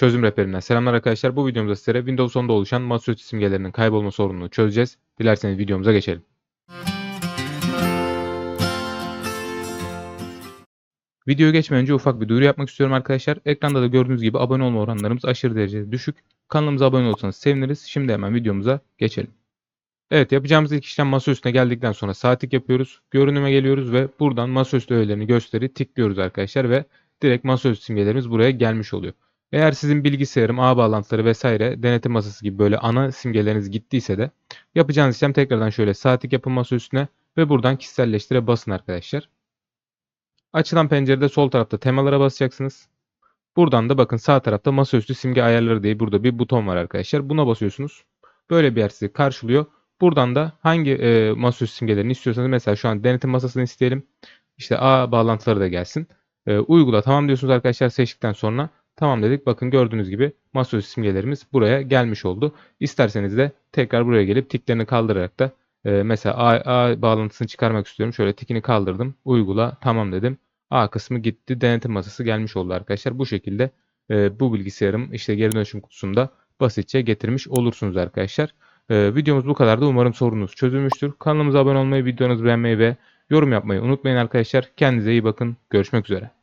Çözüm rehberinden selamlar arkadaşlar. Bu videomuzda sizlere Windows 10'da oluşan masaüstü simgelerinin kaybolma sorununu çözeceğiz. Dilerseniz videomuza geçelim. Videoya geçmeden önce ufak bir duyuru yapmak istiyorum arkadaşlar. Ekranda da gördüğünüz gibi abone olma oranlarımız aşırı derecede düşük. Kanalımıza abone olursanız seviniriz. Şimdi hemen videomuza geçelim. Evet yapacağımız ilk işlem masaüstüne geldikten sonra saatlik yapıyoruz. Görünüme geliyoruz ve buradan masaüstü öğelerini gösteri tıklıyoruz arkadaşlar ve direkt masaüstü simgelerimiz buraya gelmiş oluyor. Eğer sizin bilgisayarım, ağ bağlantıları vesaire denetim masası gibi böyle ana simgeleriniz gittiyse de yapacağınız işlem tekrardan şöyle saatlik yapın masaüstüne ve buradan kişiselleştire basın arkadaşlar. Açılan pencerede sol tarafta temalara basacaksınız. Buradan da bakın sağ tarafta masaüstü simge ayarları diye burada bir buton var arkadaşlar. Buna basıyorsunuz. Böyle bir yer sizi karşılıyor. Buradan da hangi e, masaüstü simgelerini istiyorsanız mesela şu an denetim masasını isteyelim. İşte ağ bağlantıları da gelsin. E, uygula tamam diyorsunuz arkadaşlar seçtikten sonra tamam dedik. Bakın gördüğünüz gibi masaüstü simgelerimiz buraya gelmiş oldu. İsterseniz de tekrar buraya gelip tiklerini kaldırarak da e, mesela A, A bağlantısını çıkarmak istiyorum. Şöyle tikini kaldırdım. Uygula tamam dedim. A kısmı gitti. Denetim masası gelmiş oldu arkadaşlar. Bu şekilde e, bu bilgisayarım işte geri dönüşüm kutusunda basitçe getirmiş olursunuz arkadaşlar. Ee, videomuz bu kadardı. Umarım sorunuz çözülmüştür. Kanalımıza abone olmayı, videonuzu beğenmeyi ve yorum yapmayı unutmayın arkadaşlar. Kendinize iyi bakın. Görüşmek üzere.